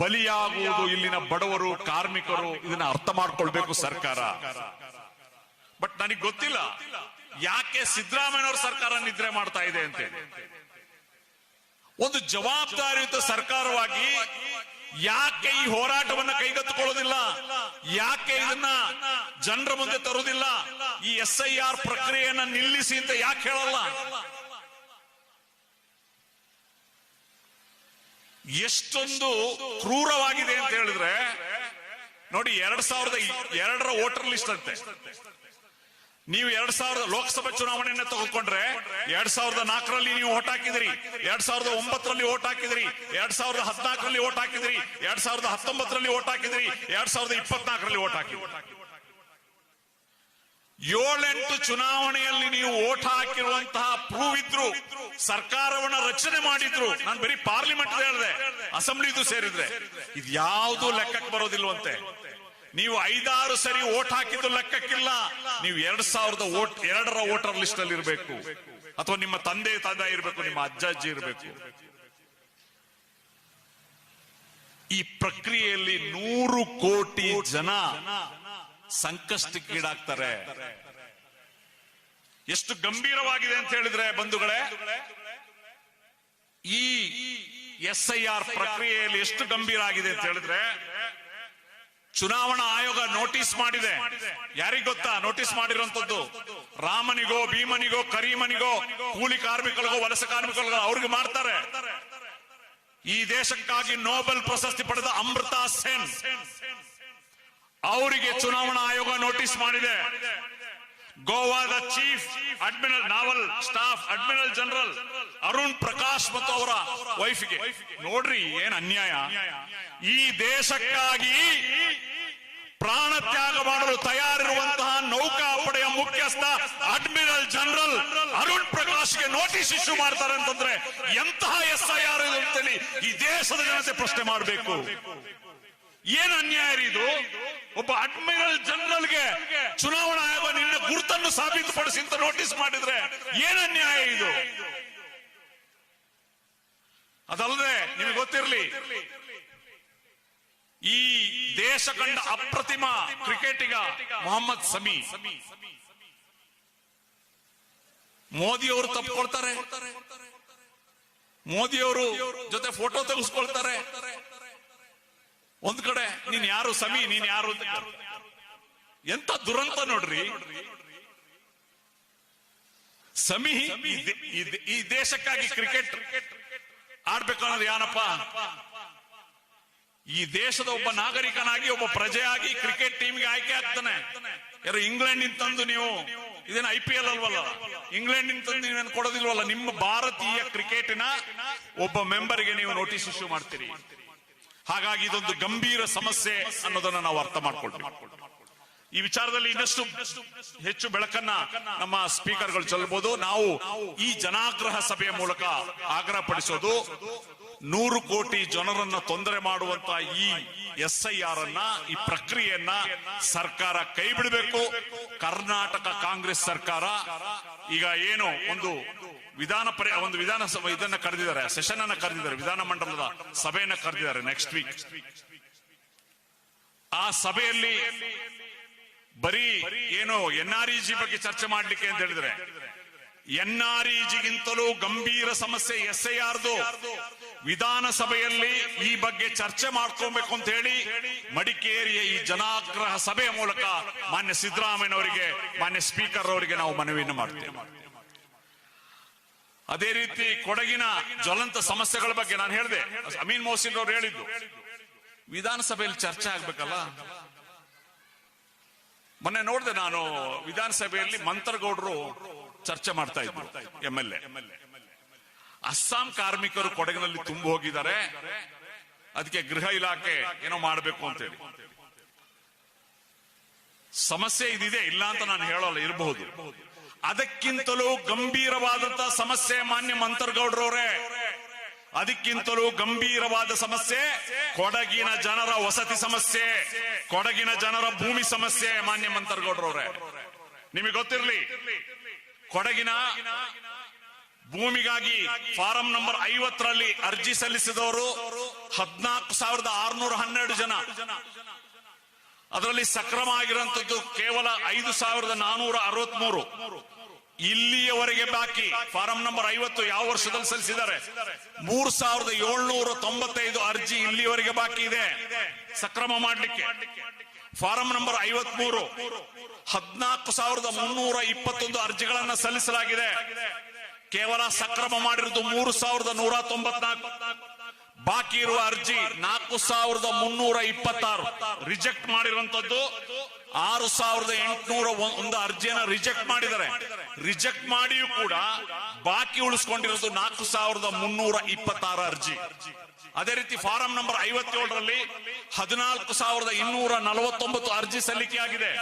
ಬಲಿಯಾಗುವುದು ಇಲ್ಲಿನ ಬಡವರು, ಕಾರ್ಮಿಕರು ಇದನ್ನ ಅರ್ಥ ಮಾಡ್ಕೊಳ್ಬೇಕು ಸರ್ಕಾರ. ಬಟ್ ನನಗೆ ಗೊತ್ತಿಲ್ಲ ಯಾಕೆ ಸಿದ್ದರಾಮಯ್ಯನವ್ರ ಸರ್ಕಾರ ನಿದ್ರೆ ಮಾಡ್ತಾ ಇದೆ ಅಂತ ಒಂದು ಜವಾಬ್ದಾರಿಯುತ ಸರ್ಕಾರವಾಗಿ ಯಾಕೆ ಈ ಹೋರಾಟವನ್ನ ಕೈಗೆತ್ತಿಕೊಳ್ಳೋದಿಲ್ಲ? ಯಾಕೆ ಇದನ್ನ ಜನರ ಮುಂದೆ ತರುವುದಿಲ್ಲ? ಈ ಎಸ್ ಐ ಆರ್ ಪ್ರಕ್ರಿಯೆಯನ್ನ ನಿಲ್ಲಿಸಿ ಅಂತ ಯಾಕೆ ಹೇಳಲ್ಲ? ಎಷ್ಟೊಂದು ಕ್ರೂರವಾಗಿದೆ ಅಂತ ಹೇಳಿದ್ರೆ, ನೋಡಿ, ಎರಡ್ ಸಾವಿರದ ಎರಡರ ವೋಟರ್ ಲಿಸ್ಟ್ ಅಂತೆ. ನೀವು ಎರಡ್ ಸಾವಿರದ ಲೋಕಸಭಾ ಚುನಾವಣೆಯನ್ನ ತಗೊಂಡ್ರೆ ಎರಡ್ ಸಾವಿರದ ನಾಲ್ಕರಲ್ಲಿ ನೀವು ಓಟ್ ಹಾಕಿದ್ರಿ, ಎರಡ್ ಸಾವಿರದ ಒಂಬತ್ತರಲ್ಲಿ ಓಟ್ ಹಾಕಿದ್ರಿ, ಎರಡ್ ಸಾವಿರದ ಹದಿನಾಲ್ಕರಲ್ಲಿ ಓಟ್ ಹಾಕಿದ್ರಿ, ಎರಡ್ ಸಾವಿರದ ಹತ್ತೊಂಬತ್ತರಲ್ಲಿ ಓಟ್ ಹಾಕಿದ್ರಿ, ಎರಡ್ ಸಾವಿರದ ಇಪ್ಪತ್ನಾಲ್ಕರಲ್ಲಿ ಓಟ್ ಹಾಕಿ ಏಳೆಂಟು ಚುನಾವಣೆಯಲ್ಲಿ ನೀವು ಓಟ್ ಹಾಕಿರುವಂತಹ ಪ್ರೂವ್ ಇದ್ರು ಸರ್ಕಾರವನ್ನ ರಚನೆ ಮಾಡಿದ್ರು. ನಾನು ಬರೀ ಪಾರ್ಲಿಮೆಂಟ್ ಹೇಳಿದೆ, ಅಸೆಂಬ್ಲಿದು ಸೇರಿದ್ರೆ. ಇದು ಯಾವುದು ಲೆಕ್ಕಕ್ಕೆ ಬರೋದಿಲ್ವಂತೆ. ನೀವು ಐದಾರು ಸರಿ ಓಟ್ ಹಾಕಿದ್ದು ಲೆಕ್ಕಕ್ಕಿಲ್ಲ. ನೀವು ಎರಡ್ ಸಾವಿರದ ಓಟ್, ಎರಡರ ವೋಟರ್ ಲಿಸ್ಟ್ ಅಲ್ಲಿ ಇರಬೇಕು. ಅಥವಾ ನಿಮ್ಮ ತಂದೆ ತಂದೆ ಇರಬೇಕು, ನಿಮ್ಮ ಅಜ್ಜ, ಅಜ್ಜಿ ಇರಬೇಕು. ಈ ಪ್ರಕ್ರಿಯೆಯಲ್ಲಿ ನೂರು ಕೋಟಿ ಜನ ಸಂಕಷ್ಟಕ್ಕೀಡಾಗ್ತಾರೆ. ಎಷ್ಟು ಗಂಭೀರವಾಗಿದೆ ಅಂತ ಹೇಳಿದ್ರೆ ಬಂಧುಗಳೇ, ಈ ಎಸ್ ಐ ಆರ್ ಪ್ರಕ್ರಿಯೆಯಲ್ಲಿ ಎಷ್ಟು ಗಂಭೀರ ಆಗಿದೆ ಅಂತ ಹೇಳಿದ್ರೆ ಚುನಾವಣಾ ಆಯೋಗ ನೋಟಿಸ್ ಮಾಡಿದೆ. ಯಾರಿಗ್ ಗೊತ್ತಾ? ನೋಟಿಸ್ ಮಾಡಿರುವಂತದ್ದು ರಾಮನಿಗೋ, ಭೀಮನಿಗೋ, ಕರೀಮನಿಗೋ, ಕೂಲಿ ಕಾರ್ಮಿಕರಿಗೋ, ವಲಸೆ ಕಾರ್ಮಿಕರಿಗೋ ಅವ್ರಿಗೆ ಮಾಡ್ತಾರೆ ಈ ದೇಶಕ್ಕಾಗಿ ನೋಬೆಲ್ ಪ್ರಶಸ್ತಿ ಪಡೆದ ಅಮೃತಾ ಸೇನ್. ಅವರಿಗೆ ಚುನಾವಣಾ ಆಯೋಗ ನೋಟಿಸ್ ಮಾಡಿದೆ. ಗೋವಾದ chief admiral naval, staff admiral general Arun Prakash ಮತ್ತು ಅವರ ವೈಫ್ಗೆ. ನೋಡ್ರಿ, ಏನ್ ಅನ್ಯಾಯ. ಈ ದೇಶಕ್ಕಾಗಿ ಪ್ರಾಣ ತ್ಯಾಗ ಮಾಡಲು ತಯಾರಿರುವಂತಹ ನೌಕಾಪಡೆಯ ಮುಖ್ಯಸ್ಥ ಅಡ್ಮಿರಲ್ ಜನರಲ್ ಅರುಣ್ ಪ್ರಕಾಶ್ಗೆ ನೋಟಿಸ್ ಇಶ್ಯೂ ಮಾಡ್ತಾರೆ ಅಂತಂದ್ರೆ ಎಂತಹ ಎಸ್ ಐ ಆರ್ ಅಂತೇಳಿ ಈ ದೇಶದ ಜನತೆ ಪ್ರಶ್ನೆ ಮಾಡಬೇಕು. ಏನ್ ಅನ್ಯಾಯ ಇದು? ಒಬ್ಬ ಅಡ್ಮಿರಲ್ ಜನರಲ್ಗೆ ಚುನಾವಣಾ ಆಯೋಗ ನಿನ್ನ ಗುರುತನ್ನು ಸಾಬೀತುಪಡಿಸಿ ಅಂತ ನೋಟಿಸ್ ಮಾಡಿದ್ರೆ ಏನ್ ಅನ್ಯಾಯ ಇದು? ಅದಲ್ಲದೆ ನಿಮಗೆ ಗೊತ್ತಿರಲಿ, ಈ ದೇಶ ಕಂಡ ಅಪ್ರತಿಮ ಕ್ರಿಕೆಟಿಗ ಮೊಹಮ್ಮದ್ ಸಮಿ. ಮೋದಿಯವರು ತಪ್ಪಿಕೊಳ್ತಾರೆ ಮೋದಿಯವರು ಜೊತೆ ಫೋಟೋ ತೆಗೆಸ್ಕೊಳ್ತಾರೆ. ಒಂದ್ ಕಡೆ, ನೀನ್ ಯಾರು ಸಮಿ, ನೀನ್ ಯಾರು. ಎಂತ ದುರಂತ ನೋಡ್ರಿ? ಸಮಿ, ಈ ದೇಶಕ್ಕಾಗಿ ಕ್ರಿಕೆಟ್ ಆಡ್ಬೇಕನ್ನೋದು ಯಾನಪ್ಪ? ಈ ದೇಶದ ಒಬ್ಬ ನಾಗರಿಕನಾಗಿ, ಒಬ್ಬ ಪ್ರಜೆಯಾಗಿ ಕ್ರಿಕೆಟ್ ಟೀಮ್ಗೆ ಆಯ್ಕೆ ಆಗ್ತಾನೆ. ಯಾರು ಇಂಗ್ಲೆಂಡ್ ನಿಂತಂದು ನೀವು, ಇದೇನು ಐ ಪಿ ಎಲ್ ಅಲ್ವಲ್ಲ? ಇಂಗ್ಲೆಂಡ್ ನಿಂತಂದು ನೀವೇನು ಕೊಡೋದಿಲ್ವಲ್ಲ? ನಿಮ್ಮ ಭಾರತೀಯ ಕ್ರಿಕೆಟಿನ ಒಬ್ಬ ಮೆಂಬರ್ಗೆ ನೀವು ನೋಟಿಸ್ ಇಶ್ಯೂ ಮಾಡ್ತೀರಿ. ಹಾಗಾಗಿ ಇದೊಂದು ಗಂಭೀರ ಸಮಸ್ಯೆ ಅನ್ನೋದನ್ನ ನಾವು ಅರ್ಥ ಮಾಡ್ಕೊಳ್ತೀವಿ ಈ ವಿಚಾರದಲ್ಲಿ ಇನ್ನಷ್ಟು ಹೆಚ್ಚು ಬೆಳಕನ್ನ ನಮ್ಮ ಸ್ಪೀಕರ್ಗಳು ಚೆಲ್ಲಬಹುದು ನಾವು ಈ ಜನಾಗ್ರಹ ಸಭೆಯ ಮೂಲಕ ಆಗ್ರಹ ಪಡಿಸೋದು ನೂರು ಕೋಟಿ ಜನರನ್ನ ತೊಂದರೆ ಮಾಡುವಂತ ಈ ಎಸ್ ಐ ಆರ್ ಅನ್ನ, ಈ ಪ್ರಕ್ರಿಯೆಯನ್ನ ಸರ್ಕಾರ ಕೈ ಬಿಡಬೇಕು ಕರ್ನಾಟಕ ಕಾಂಗ್ರೆಸ್ ಸರ್ಕಾರ ಈಗ ಏನು ಒಂದು ವಿಧಾನ ಪರಿ, ಒಂದು ವಿಧಾನಸಭೆ ಇದನ್ನ ಕರೆದಿದ್ದಾರೆ. ಸೆಷನ್ ಅನ್ನ ಕರೆದಿದ್ದಾರೆ. ವಿಧಾನ ಮಂಡಲದ ಸಭೆಯನ್ನ ಕರೆದಿದ್ದಾರೆ ನೆಕ್ಸ್ಟ್ ವೀಕ್ ಆ ಸಭೆಯಲ್ಲಿ ಬರೀ ಏನು ಎನ್ ಆರ್ ಜಿ ಬಗ್ಗೆ ಚರ್ಚೆ ಮಾಡ್ಲಿಕ್ಕೆ ಅಂತ ಹೇಳಿದ್ರೆ, ಎನ್ ಆರ್ ಜಿಗಿಂತಲೂ ಗಂಭೀರ ಸಮಸ್ಯೆ ಎಸ್ ಐ ಆರ್ದು. ವಿಧಾನಸಭೆಯಲ್ಲಿ ಈ ಬಗ್ಗೆ ಚರ್ಚೆ ಮಾಡ್ಕೊಬೇಕು ಅಂತ ಹೇಳಿ ಮಡಿಕೇರಿಯ ಈ ಜನಾಗ್ರಹ ಸಭೆಯ ಮೂಲಕ ಮಾನ್ಯ ಸಿದ್ದರಾಮಯ್ಯನವರಿಗೆ, ಮಾನ್ಯ ಸ್ಪೀಕರ್ ಅವರಿಗೆ ನಾವು ಮನವಿಯನ್ನು ಮಾಡ್ತೇವೆ. ಅದೇ ರೀತಿ ಕೊಡಗಿನ ಜ್ವಲಂತ ಸಮಸ್ಯೆಗಳ ಬಗ್ಗೆ ನಾನು ಹೇಳಿದೆ. ಅಮೀನ್ ಮೋಸಿನ್ ಅವರು ಹೇಳಿದ್ದು. ವಿಧಾನಸಭೆಯಲ್ಲಿ ಚರ್ಚೆ ಆಗ್ಬೇಕಲ್ಲ? ಮೊನ್ನೆ ನೋಡಿದೆ ನಾನು ವಿಧಾನಸಭೆಯಲ್ಲಿ ಮಂತ್ರಗೌಡರು ಚರ್ಚೆ ಮಾಡ್ತಾ ಇದ್ರು ಎಂ ಎಲ್ ಎ. ಅಸ್ಸಾಂ ಕಾರ್ಮಿಕರು ಕೊಡಗಿನಲ್ಲಿ ತುಂಬ ಹೋಗಿದ್ದಾರೆ. ಅದಕ್ಕೆ ಗೃಹ ಇಲಾಖೆ ಏನೋ ಮಾಡಬೇಕು ಅಂತೇಳಿ. ಸಮಸ್ಯೆ ಇದಿದೆ, ಇಲ್ಲ ಅಂತ ನಾನು ಹೇಳಲ್ಲ, ಇರಬಹುದು. ಅದಕ್ಕಿಂತಲೂ ಗಂಭೀರವಾದಂತಹ ಸಮಸ್ಯೆ ಮಾನ್ಯ ಮಂತರ್ಗೌಡ್ರವ್ರೆ. ಅದಕ್ಕಿಂತಲೂ ಗಂಭೀರವಾದ ಸಮಸ್ಯೆ ಕೊಡಗಿನ ಜನರ ವಸತಿ ಸಮಸ್ಯೆ, ಕೊಡಗಿನ ಜನರ ಭೂಮಿ ಸಮಸ್ಯೆ ಮಾನ್ಯ ಮಂತರ್ಗೌಡ್ರವ್ರೆ. ನಿಮಗೆ ಗೊತ್ತಿರಲಿ, ಕೊಡಗಿನ ಭೂಮಿಗಾಗಿ ಫಾರಂ ನಂಬರ್ ಐವತ್ತರಲ್ಲಿ ಅರ್ಜಿ ಸಲ್ಲಿಸಿದವರು ಹದಿನಾಲ್ಕು ಸಾವಿರದ ಆರುನೂರ ಹನ್ನೆರಡು ಜನ. ಅದರಲ್ಲಿ ಸಕ್ರಮ ಆಗಿರುವಂತದ್ದು ಕೇವಲ ಐದು ಸಾವಿರದ ನಾನೂರ ಅರವತ್ಮೂರು. ಇಲ್ಲಿಯವರೆಗೆ ಬಾಕಿ. ಫಾರಂ ನಂಬರ್ ಐವತ್ತು ಯಾವ ವರ್ಷದಲ್ಲಿ ಸಲ್ಲಿಸಿದ್ದಾರೆ? ಮೂರ್ ಸಾವಿರದ ಏಳ್ನೂರ ತೊಂಬತ್ತೈದು ಅರ್ಜಿ ಇಲ್ಲಿಯವರೆಗೆ ಬಾಕಿ ಇದೆ. ಸಕ್ರಮ ಮಾಡಲಿಕ್ಕೆ. ಫಾರಂ ನಂಬರ್ ಐವತ್ಮೂರು. ಹದಿನಾಲ್ಕು ಸಾವಿರದ ಮುನ್ನೂರ ಇಪ್ಪತ್ತೊಂದು ಅರ್ಜಿಗಳನ್ನ ಸಲ್ಲಿಸಲಾಗಿದೆ. ಕೇವಲ ಸಕ್ರಮ ಮಾಡಿರುವುದು ಮೂರು ಸಾವಿರದ ನೂರ ತೊಂಬತ್ನಾಲ್ಕು. ಬಾಕಿ ಇರುವ ಅರ್ಜಿ ನಾಲ್ಕು ಸಾವಿರದ ಮುನ್ನೂರ ಇಪ್ಪತ್ತಾರು. ರಿಜೆಕ್ಟ್ ಮಾಡಿರುವಂತದ್ದು ಆರು ಸಾವಿರದ ಎಂಟುನೂರ ಒಂದು ಅರ್ಜಿಯನ್ನ ರಿಜೆಕ್ಟ್ ಮಾಡಿದ್ದಾರೆ. ರಿಜೆಕ್ಟ್ ಮಾಡಿಯೂ ಕೂಡ ಬಾಕಿ ಉಳಿಸ್ಕೊಂಡಿರೋದು ನಾಲ್ಕು ಸಾವಿರದ ಮುನ್ನೂರ ಇಪ್ಪತ್ತಾರು ಅರ್ಜಿ. ಅದೇ ರೀತಿ ಫಾರಂ ನಂಬರ್ ಐವತ್ತೇಳರಲ್ಲಿ ಹದಿನಾಲ್ಕು ಸಾವಿರದ ಇನ್ನೂರ ನಲವತ್ತೊಂಬತ್ತು ಅರ್ಜಿ ಸಲ್ಲಿಕೆಯಾಗಿದೆ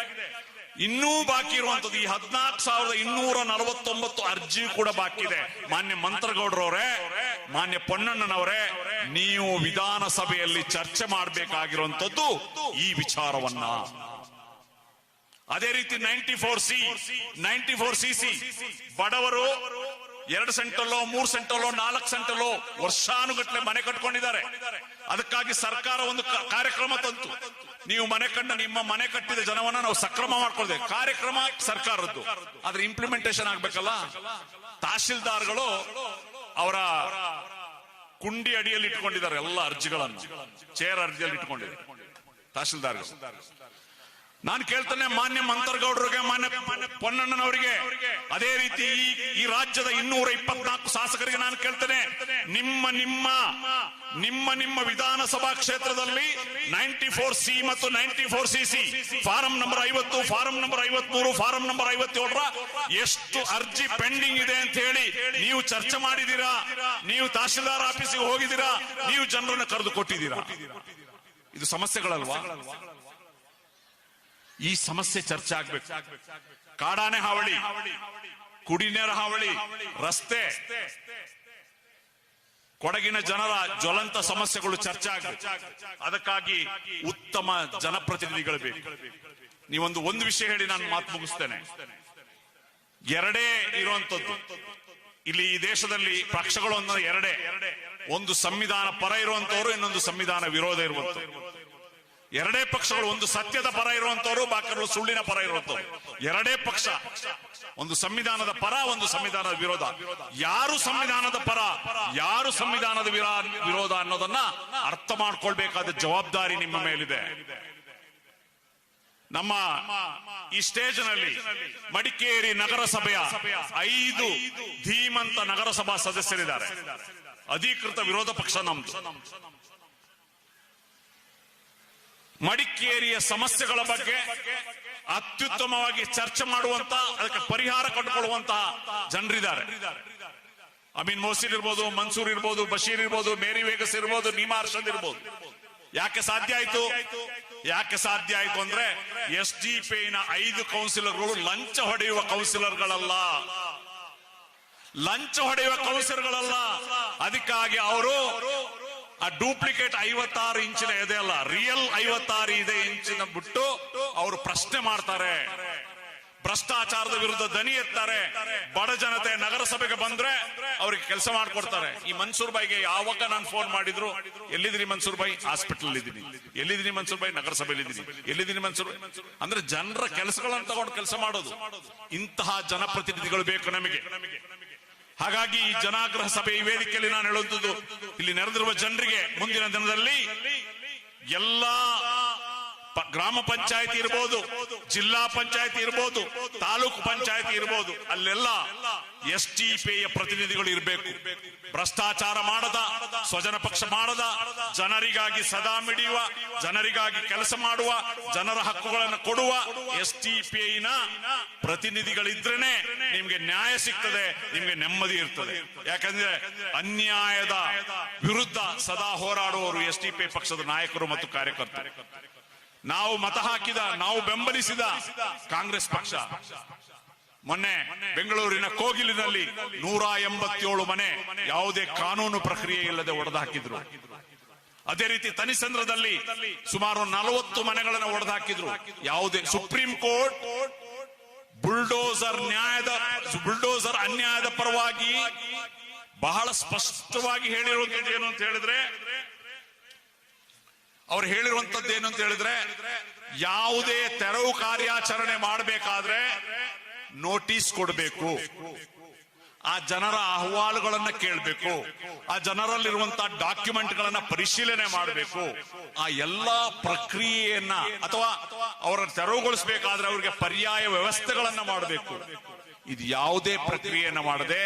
ಇನ್ನೂ ಬಾಕಿ ಇರುವಂತದ್ದು ಈ ಹದಿನಾಲ್ಕು ಸಾವಿರದ ಇನ್ನೂರ ನಲವತ್ತೊಂಬತ್ತು ಅರ್ಜಿ ಕೂಡ ಬಾಕಿ ಇದೆ. ಮಾನ್ಯ ಮಂತ್ರಗೌಡ್ರವರೇ, ಮಾನ್ಯ ಪೊನ್ನಣ್ಣನವರೇ, ನೀವು ವಿಧಾನಸಭೆಯಲ್ಲಿ ಚರ್ಚೆ ಮಾಡಬೇಕಾಗಿರುವಂತದ್ದು ಈ ವಿಚಾರವನ್ನ. ಅದೇ ರೀತಿ ninety four C ninety four C C ಬಡವರು ಎರಡು ಸೆಂಟಲ್ಲೋ ಮೂರು ಸೆಂಟಲ್ಲೋ ನಾಲ್ಕು ಸೆಂಟಲ್ಲೋ ವರ್ಷಾನುಗಟ್ಲೆ ಮನೆ ಕಟ್ಕೊಂಡಿದ್ದಾರೆ. ಅದಕ್ಕಾಗಿ ಸರ್ಕಾರ ಒಂದು ಕಾರ್ಯಕ್ರಮ ತಂತು. ನೀವು ಮನೆ ಕಂಡ ನಿಮ್ಮ ಮನೆ ಕಟ್ಟಿದ ಜನವನ್ನ ನಾವು ಸಕ್ರಮ ಮಾಡ್ಕೊಳ್ದೆ ಕಾರ್ಯಕ್ರಮ ಸರ್ಕಾರದ್ದು. ಆದ್ರೆ ಇಂಪ್ಲಿಮೆಂಟೇಶನ್ ಆಗ್ಬೇಕಲ್ಲ? ತಹಶೀಲ್ದಾರ್ಗಳು ಅವರ ಕುಂಡಿ ಅಡಿಯಲ್ಲಿ ಇಟ್ಕೊಂಡಿದ್ದಾರೆ ಎಲ್ಲ ಅರ್ಜಿಗಳನ್ನು. ಚೇರ್ ಅರ್ಜಿಯಲ್ಲಿ ಇಟ್ಕೊಂಡಿದ್ದಾರೆ. ತಹಶೀಲ್ದಾರ್ಗಳು. ನಾನು ಕೇಳ್ತೇನೆ ಮಾನ್ಯ ಮಂತರ್ಗೌಡರಿಗೆ, ಮಾನ್ಯ ಪೊನ್ನಣ್ಣನವರಿಗೆ. ಅದೇ ರೀತಿ ಈ- ರಾಜ್ಯದ ಇನ್ನೂರ ಇಪ್ಪತ್ನಾಲ್ಕು ಶಾಸಕರಿಗೆ ನಾನು ಕೇಳ್ತೇನೆ. ನಿಮ್ಮ ನಿಮ್ಮ ನಿಮ್ಮ ನಿಮ್ಮ ವಿಧಾನಸಭಾ ಕ್ಷೇತ್ರದಲ್ಲಿ ನೈಂಟಿ ಫೋರ್ ಸಿ ಮತ್ತು ninety four C C, form number ಐವತ್ತು, ಫಾರಂ ನಂಬರ್ ಐವತ್ಮೂರು, ಫಾರಂ ನಂಬರ್ ಐವತ್ತೇಳರ ಎಷ್ಟು ಅರ್ಜಿ ಪೆಂಡಿಂಗ್ ಇದೆ ಅಂತ ಹೇಳಿ ನೀವು ಚರ್ಚೆ ಮಾಡಿದೀರಾ ನೀವು ತಹಶೀಲ್ದಾರ್ ಆಫೀಸಿಗೆ ಹೋಗಿದ್ದೀರಾ? ನೀವು ಜನರನ್ನು ಕರೆದು ಕೊಟ್ಟಿದ್ದೀರಾ? ಇದು ಸಮಸ್ಯೆಗಳಲ್ವಾ? ಈ ಸಮಸ್ಯೆ ಚರ್ಚೆ ಆಗ್ಬೇಕು. ಕಾಡಾನೆ ಹಾವಳಿ, ಕುಡಿನೇರ ಹಾವಳಿ, ರಸ್ತೆ. ಕೊಡಗಿನ ಜನರ ಜ್ವಲಂತ ಸಮಸ್ಯೆಗಳು ಚರ್ಚೆ ಆಗ್ಬೇಕು. ಅದಕ್ಕಾಗಿ ಉತ್ತಮ ಜನಪ್ರತಿನಿಧಿಗಳು ಬೇಕು. ನೀವೊಂದು ಒಂದು ವಿಷಯ ಹೇಳಿ ನಾನು ಮಾತು ಮುಗಿಸ್ತೇನೆ. ಎರಡೇ ಇರುವಂತದ್ದು ಇಲ್ಲಿ ಈ ದೇಶದಲ್ಲಿ ಪಕ್ಷಗಳು ಎರಡೇ. ಒಂದು ಸಂವಿಧಾನ ಪರ ಇರುವಂತವರು ಇನ್ನೊಂದು ಸಂವಿಧಾನ ವಿರೋಧ ಇರುವಂತವ್ರು ಎರಡೇ ಪಕ್ಷಗಳು ಒಂದು ಸತ್ಯದ ಪರ ಇರುವಂತವರು ಬಾಕರು ಸುಳ್ಳಿನ ಪರ ಇರುವಂತವರು. ಎರಡೇ ಪಕ್ಷ, ಒಂದು ಸಂವಿಧಾನದ ಪರ, ಒಂದು ಸಂವಿಧಾನದ ವಿರೋಧ. ಯಾರು ಸಂವಿಧಾನದ ಪರ, ಯಾರು ಸಂವಿಧಾನದ ವಿರಾ- ವಿರೋಧ ಅನ್ನೋದನ್ನ ಅರ್ಥ ಮಾಡ್ಕೊಳ್ಬೇಕಾದ ಜವಾಬ್ದಾರಿ ನಿಮ್ಮ ಮೇಲಿದೆ. ನಮ್ಮ ಈ ಸ್ಟೇಜ್ನಲ್ಲಿ ಮಡಿಕೇರಿ ನಗರಸಭೆಯ ಐದು ಧೀಮಂತ ನಗರಸಭಾ ಸದಸ್ಯರಿದ್ದಾರೆ. ಅಧಿಕೃತ ವಿರೋಧ ಪಕ್ಷ ನಮ್ದು. ಮಡಿಕೇರಿಯ ಸಮಸ್ಯೆಗಳ ಬಗ್ಗೆ ಅತ್ಯುತ್ತಮವಾಗಿ ಚರ್ಚೆ ಮಾಡುವಂತ, ಅದಕ್ಕೆ ಪರಿಹಾರ ಕಂಡುಕೊಳ್ಳುವಂತಹ ಜನರಿದ್ದಾರೆ. ಅಮೀನ್ ಮೋಸಿರ್ ಇರ್ಬೋದು, ಮನ್ಸೂರ್ ಇರ್ಬೋದು, ಬಶೀರ್ ಇರ್ಬೋದು, ಮೇರಿ ವೇಗಸ್ ಇರ್ಬೋದು ನೀಮಾರ್ಷನ್ ಇರ್ಬೋದು. ಯಾಕೆ ಸಾಧ್ಯ ಆಯ್ತು? ಯಾಕೆ ಸಾಧ್ಯ ಆಯ್ತು ಅಂದ್ರೆ ಎಸ್ ಡಿ ಪಿ ನ ಐದು ಕೌನ್ಸಿಲರ್ಗಳು ಲಂಚ ಹೊಡೆಯುವ ಕೌನ್ಸಿಲರ್ಗಳಲ್ಲ. ಲಂಚ ಹೊಡೆಯುವ ಕೌನ್ಸಿಲರ್ಗಳಲ್ಲ. ಅದಕ್ಕಾಗಿ ಅವರು ಆ ಡೂಪ್ಲಿಕೇಟ್ ಐವತ್ತಾರು ಇಂಚಿನ ಎದೆ ಅಲ್ಲ ರಿಯಲ್ ಐವತ್ತಾರು ಇದೆ ಇಂಚಿನ ಬಿಟ್ಟು ಅವರು ಪ್ರಶ್ನೆ ಮಾಡ್ತಾರೆ. ಭ್ರಷ್ಟಾಚಾರದ ವಿರುದ್ಧ ದನಿ ಎತ್ತಾರೆ. ಬಡ ಜನತೆ ನಗರಸಭೆಗೆ ಬಂದ್ರೆ ಅವ್ರಿಗೆ ಕೆಲಸ ಮಾಡ್ಕೊಡ್ತಾರೆ. ಈ ಮನ್ಸೂರ್ ಬಾಯ್ಗೆ ಯಾವಾಗ ನಾನು ಫೋನ್ ಮಾಡಿದ್ರು? ಎಲ್ಲಿದ್ದೀನಿ ಮನ್ಸೂರ್ ಬಾಯಿ ಹಾಸ್ಪಿಟಲ್ ಇದ್ದೀನಿ. ಎಲ್ಲಿದ್ದೀನಿ ಮನ್ಸೂರ್ ಬಾಯಿ ನಗರಸಭೆಯಲ್ಲಿ ಇದ್ದೀನಿ. ಎಲ್ಲಿದ್ದೀನಿ ಮನ್ಸೂರ್? ಅಂದ್ರೆ ಜನರ ಕೆಲಸಗಳನ್ನು ತಗೊಂಡು ಕೆಲಸ ಮಾಡೋದು. ಇಂತಹ ಜನಪ್ರತಿನಿಧಿಗಳು ಬೇಕು ನಮಗೆ. ಹಾಗಾಗಿ ಈ ಜನಾಗ್ರಹ ಸಭೆ ಈ ವೇದಿಕೆಯಲ್ಲಿ ನಾನು ಹೇಳುವಂಥದ್ದು ಇಲ್ಲಿ ನೆರೆದಿರುವ ಜನರಿಗೆ ಮುಂದಿನ ದಿನದಲ್ಲಿ ಎಲ್ಲಾ ಗ್ರಾಮ ಪಂಚಾಯತಿ ಇರ್ಬೋದು, ಜಿಲ್ಲಾ ಪಂಚಾಯತಿ ಇರ್ಬೋದು, ತಾಲೂಕು ಪಂಚಾಯತಿ ಇರ್ಬೋದು, ಅಲ್ಲೆಲ್ಲ ಎಸ್ ಟಿ ಪಿಯ ಪ್ರತಿನಿಧಿಗಳು ಇರಬೇಕು. ಭ್ರಷ್ಟಾಚಾರ ಮಾಡದ, ಸ್ವಜನ ಪಕ್ಷ ಮಾಡದ, ಜನರಿಗಾಗಿ ಸದಾ ಮಿಡಿಯುವ, ಜನರಿಗಾಗಿ ಕೆಲಸ ಮಾಡುವ, ಜನರ ಹಕ್ಕುಗಳನ್ನು ಕೊಡುವ ಎಸ್ ಟಿ ನ ಪ್ರತಿನಿಧಿಗಳಿದ್ರೇನೆ ನಿಮ್ಗೆ ನ್ಯಾಯ ಸಿಗ್ತದೆ, ನಿಮ್ಗೆ ನೆಮ್ಮದಿ ಇರ್ತದೆ. ಯಾಕಂದ್ರೆ ಅನ್ಯಾಯದ ವಿರುದ್ಧ ಸದಾ ಹೋರಾಡುವವರು ಎಸ್ ಟಿ ಪಿ ಪಕ್ಷದ ನಾಯಕರು ಮತ್ತು ಕಾರ್ಯಕರ್ತರು. ನಾವು ಮತ ಹಾಕಿದ, ನಾವು ಬೆಂಬಲಿಸಿದ ಕಾಂಗ್ರೆಸ್ ಪಕ್ಷ. ಮೊನ್ನೆ ಬೆಂಗಳೂರಿನ ಕೋಗಿಲಿನಲ್ಲಿ ನೂರ ಎಂಬತ್ತೇಳು ಮನೆ ಯಾವುದೇ ಕಾನೂನು ಪ್ರಕ್ರಿಯೆ ಇಲ್ಲದೆ ಒಡೆದು ಹಾಕಿದ್ರು ಅದೇ ರೀತಿ ತನಿಸಂದ್ರದಲ್ಲಿ ಸುಮಾರು ನಲವತ್ತು ಮನೆಗಳನ್ನು ಒಡೆದು ಹಾಕಿದ್ರು ಯಾವುದೇ ಸುಪ್ರೀಂ ಕೋರ್ಟ್ ಬುಲ್ಡೋಸರ್ ನ್ಯಾಯದ, ಬುಲ್ಡೋಸರ್ ಅನ್ಯಾಯದ ಪರವಾಗಿ ಬಹಳ ಸ್ಪಷ್ಟವಾಗಿ ಹೇಳಿರುವಂತದ್ದು ಏನು ಅಂತ ಹೇಳಿದ್ರೆ ಅವ್ರು ಹೇಳಿರುವಂತದ್ದು ಏನು ಅಂತ ಹೇಳಿದ್ರೆ, ಯಾವುದೇ ತೆರವು ಕಾರ್ಯಾಚರಣೆ ಮಾಡಬೇಕಾದ್ರೆ ನೋಟಿಸ್ ಕೊಡಬೇಕು. ಆ ಜನರ ಅಹವಾಲುಗಳನ್ನ ಕೇಳಬೇಕು. ಆ ಜನರಲ್ಲಿರುವಂತಹ ಡಾಕ್ಯುಮೆಂಟ್ ಗಳನ್ನ ಪರಿಶೀಲನೆ ಮಾಡಬೇಕು. ಆ ಎಲ್ಲಾ ಪ್ರಕ್ರಿಯೆಯನ್ನ ಅಥವಾ ಅವರ ತೆರವುಗೊಳಿಸಬೇಕಾದ್ರೆ ಅವರಿಗೆ ಪರ್ಯಾಯ ವ್ಯವಸ್ಥೆಗಳನ್ನ ಮಾಡಬೇಕು. ಇದು ಯಾವುದೇ ಪ್ರಕ್ರಿಯೆಯನ್ನು ಮಾಡದೆ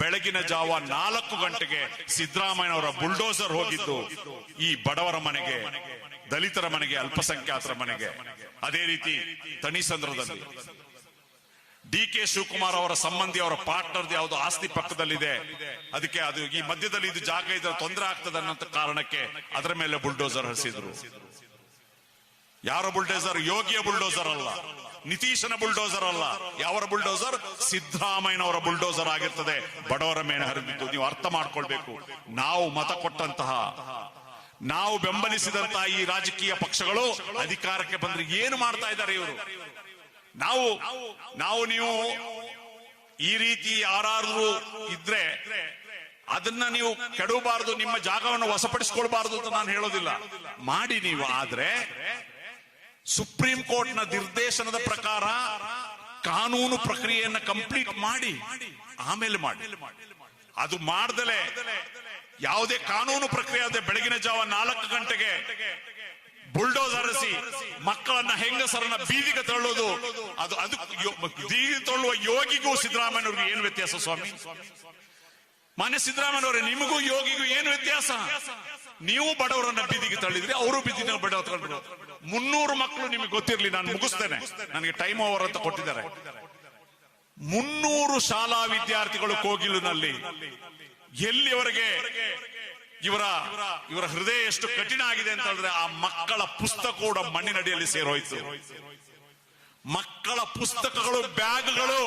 ಬೆಳಗಿನ ಜಾವ ನಾಲ್ಕು ಗಂಟೆಗೆ ಸಿದ್ದರಾಮಯ್ಯನವರ ಬುಲ್ಡೋಸರ್ ಹೋಗಿದ್ದು ಈ ಬಡವರ ಮನೆಗೆ, ದಲಿತರ ಮನೆಗೆ, ಅಲ್ಪಸಂಖ್ಯಾತರ ಮನೆಗೆ. ಅದೇ ರೀತಿ ತಣಿಸಂದ್ರದಲ್ಲಿ ಡಿ ಕೆ ಶಿವಕುಮಾರ್ ಅವರ ಸಂಬಂಧಿ ಅವರ ಪಾರ್ಟ್ನರ್ ಯಾವುದು ಆಸ್ತಿ ಪಕ್ಕದಲ್ಲಿದೆ. ಅದಕ್ಕೆ ಅದು ಈ ಮಧ್ಯದಲ್ಲಿ ಇದು ಜಾಗ ಇದ್ರೆ ತೊಂದರೆ ಆಗ್ತದೆ ಅನ್ನೋ ಕಾರಣಕ್ಕೆ ಅದರ ಮೇಲೆ ಬುಲ್ಡೋಸರ್ ಹರಿಸಿದ್ರು. ಯಾರ ಬುಲ್ಡೋಸರ್? ಯೋಗಿಯ ಬುಲ್ಡೋಸರ್ ಅಲ್ಲ. ನಿತೀಶನ ಬುಲ್ಡೋಸರ್ ಅಲ್ಲ. ಯಾವರ ಬುಲ್ಡೋಸರ್? ಸಿದ್ದರಾಮಯ್ಯನವರ ಬುಲ್ಡೋಸರ್ ಆಗಿರ್ತದೆ. ಬಡವರ ಮೇಲೆ ಹರಿದಿದ್ದು ನೀವು ಅರ್ಥ ಮಾಡ್ಕೊಳ್ಬೇಕು. ನಾವು ಮತ ಕೊಟ್ಟಂತಹ, ನಾವು ಬೆಂಬಲಿಸಿದಂತಹ ಈ ರಾಜಕೀಯ ಪಕ್ಷಗಳು ಅಧಿಕಾರಕ್ಕೆ ಬಂದ್ರೆ ಏನು ಮಾಡ್ತಾ ಇದ್ದಾರೆ ಇವರು? ನಾವು ನಾವು ನೀವು ಈ ರೀತಿ ಯಾರಾದ್ರೂ ಇದ್ರೆ ಅದನ್ನ ನೀವು ಕೆಡಬಾರದು ನಿಮ್ಮ ಜಾಗವನ್ನು ವಶಪಡಿಸಿಕೊಳ್ಬಾರದು ಅಂತ ನಾನು ಹೇಳೋದಿಲ್ಲ. ಮಾಡಿ ನೀವು, ಆದ್ರೆ ಸುಪ್ರೀಂ ಕೋರ್ಟ್ನ ನಿರ್ದೇಶನದ ಪ್ರಕಾರ ಕಾನೂನು ಪ್ರಕ್ರಿಯೆಯನ್ನ ಕಂಪ್ಲೀಟ್ ಮಾಡಿ, ಆಮೇಲೆ ಮಾಡಿ. ಅದು ಮಾಡ್ದಲೆ ಯಾವುದೇ ಕಾನೂನು ಪ್ರಕ್ರಿಯೆ ಅದೇ ಬೆಳಗಿನ ಜಾವ ನಾಲ್ಕು ಗಂಟೆಗೆ ಬುಲ್ಡೋಸ್ ಅರಸಿ ಮಕ್ಕಳನ್ನ ಹೆಂಗಸರನ್ನ ಬೀದಿಗೆ ತಳ್ಳೋದು, ಅದು ಅದು ಬೀದಿಗೆ ತಳ್ಳುವ ಯೋಗಿಗೂ ಸಿದ್ದರಾಮಯ್ಯವ್ರಿಗೆ ಏನು ವ್ಯತ್ಯಾಸ ಸ್ವಾಮಿ? ಮಾನ್ಯ ಸಿದ್ದರಾಮಯ್ಯವ್ರೆ ನಿಮಗೂ ಯೋಗಿಗೂ ಏನು ವ್ಯತ್ಯಾಸ? ನೀವು ಬಡವರನ್ನ ಬೀದಿಗೆ ತಳ್ಳಿದ್ರಿ ಅವರು ಬೀದಿನ ಬಡವ ತಳ್ಳಿದ್ರು ಮುನ್ನೂರು ಮಕ್ಕಳು ನಿಮಗೆ ಗೊತ್ತಿರಲಿ, ನಾನು ಮುಗಿಸ್ತೇನೆ. ನನಗೆ ಟೈಮ್ ಓವರ್ ಅಂತ ಕೊಟ್ಟಿದ್ದಾರೆ. ಮುನ್ನೂರು ಶಾಲಾ ವಿದ್ಯಾರ್ಥಿಗಳು ಕೋಗಿಲಿನಲ್ಲಿ. ಎಲ್ಲಿವರೆಗೆ ಇವರ ಇವರ ಹೃದಯ ಎಷ್ಟು ಕಠಿಣ ಆಗಿದೆ ಅಂತ ಹೇಳಿದ್ರೆ ಆ ಮಕ್ಕಳ ಪುಸ್ತಕ ಕೂಡ ಮಣ್ಣಿನಡಿಯಲ್ಲಿ ಸೇರೋಯ್ತು ಮಕ್ಕಳ ಪುಸ್ತಕಗಳು, ಬ್ಯಾಗ್ಗಳು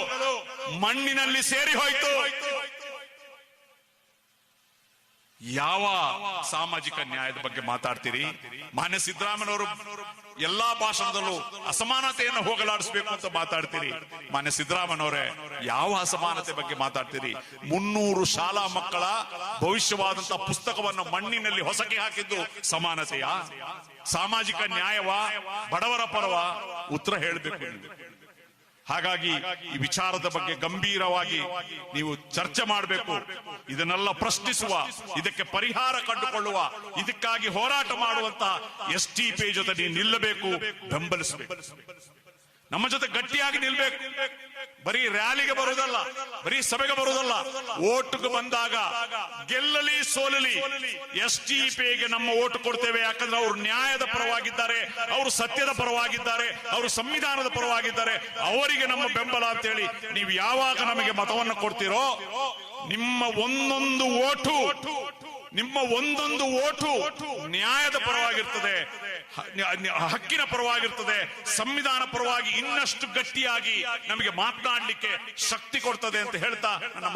ಮಣ್ಣಿನಲ್ಲಿ ಸೇರಿ ಹೋಯ್ತು. ಯಾವ ಸಾಮಾಜಿಕ ನ್ಯಾಯದ ಬಗ್ಗೆ ಮಾತಾಡ್ತೀರಿ? ಮಾನ್ಯ ಸಿದ್ದರಾಮಯ್ಯನವರು ಎಲ್ಲಾ ಭಾಷಣದಲ್ಲೂ ಅಸಮಾನತೆಯನ್ನು ಹೋಗಲಾಡಿಸಬೇಕು ಅಂತ ಮಾತಾಡ್ತೀರಿ. ಮಾನ್ಯ ಸಿದ್ದರಾಮಯ್ಯನವರೇ, ಯಾವ ಅಸಮಾನತೆ ಬಗ್ಗೆ ಮಾತಾಡ್ತೀರಿ? ಮುನ್ನೂರು ಶಾಲಾ ಮಕ್ಕಳ ಭವಿಷ್ಯವಾದಂತಹ ಪುಸ್ತಕವನ್ನು ಮಣ್ಣಿನಲ್ಲಿ ಹೊಸಕಿ ಹಾಕಿದ್ದು ಸಮಾನತೆಯ? ಸಾಮಾಜಿಕ ನ್ಯಾಯವ? ಬಡವರ ಪರವ? ಉತ್ತರ ಹೇಳಬೇಕು ಹಾಗಾಗಿ ಈ ವಿಚಾರದ ಬಗ್ಗೆ ಗಂಭೀರವಾಗಿ ನೀವು ಚರ್ಚೆ ಮಾಡಬೇಕು. ಇದನ್ನೆಲ್ಲ ಪ್ರಶ್ನಿಸುವ, ಇದಕ್ಕೆ ಪರಿಹಾರ ಕಂಡುಕೊಳ್ಳುವ, ಇದಕ್ಕಾಗಿ ಹೋರಾಟ ಮಾಡುವಂತ ಎಸ್ ಟಿ ಪಿ ಜೊತೆ ನೀವು ನಿಲ್ಲಬೇಕು, ಬೆಂಬಲಿಸಬೇಕು. ನಮ್ಮ ಜೊತೆ ಗಟ್ಟಿಯಾಗಿ ನಿಲ್ಬೇಕು. ಬರೀ ರ್ಯಾಲಿಗೆ ಬರುವುದಲ್ಲ, ಬರೀ ಸಭೆಗೆ ಬರುವುದಲ್ಲ, ಓಟ್ಗೆ ಬಂದಾಗ ಗೆಲ್ಲಲಿ ಸೋಲಲಿ ಎಸ್ ಟಿ ಪಿಗೆ ನಮ್ಮ ಓಟು ಕೊಡ್ತೇವೆ. ಯಾಕಂದ್ರೆ ಅವರು ನ್ಯಾಯದ ಪರವಾಗಿದ್ದಾರೆ, ಅವರು ಸತ್ಯದ ಪರವಾಗಿದ್ದಾರೆ, ಅವರು ಸಂವಿಧಾನದ ಪರವಾಗಿದ್ದಾರೆ. ಅವರಿಗೆ ನಮ್ಮ ಬೆಂಬಲ ಅಂತೇಳಿ ನೀವು ಯಾವಾಗ ನಮಗೆ ಮತವನ್ನು ಕೊಡ್ತೀರೋ, ನಿಮ್ಮ ಒಂದೊಂದು ಓಟು ನಿಮ್ಮ ಒಂದೊಂದು ಓಟು ನ್ಯಾಯದ ಪರವಾಗಿರ್ತದೆ. ಹಕ್ಕಿನ ಪರವಾಗಿರ್ತದೆ. ಸಂವಿಧಾನ ಪರವಾಗಿ ಇನ್ನಷ್ಟು ಗಟ್ಟಿಯಾಗಿ ನಮಗೆ ಮಾತನಾಡಲಿಕ್ಕೆ ಶಕ್ತಿ ಕೊಡ್ತದೆ ಅಂತ ಹೇಳ್ತಾ ನನ್ನ